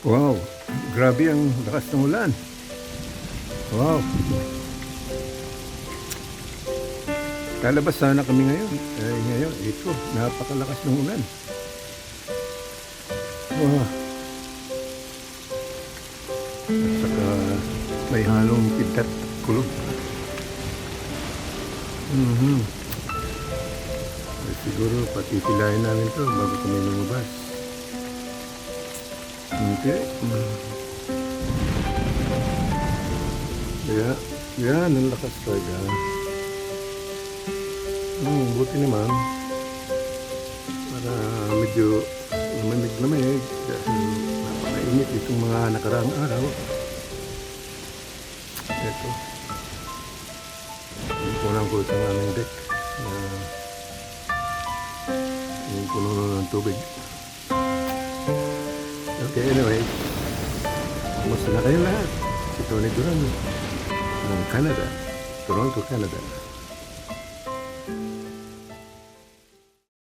Wow, grabe ang lakas ng ulan. Wow. Lalabas sana kami ngayon. Eh, ngayon, ito, napakalakas ng ulan. Wow. At saka may halong kidat at kulog. Mhm. Eh, siguro patitilayan namin to bago kami lumabas. Mm. Kaya, yan, ang talaga. Hmm, buti naman. Para medyo lamig-lamig dahil napakainit itong mga nakaraang araw. Ito. Yung punang ko itong aming deck na yung puno ng tubig. Okay, anyway. Kumusta na kayo lahat? Si Tony Duran ng Canada. Toronto, Canada.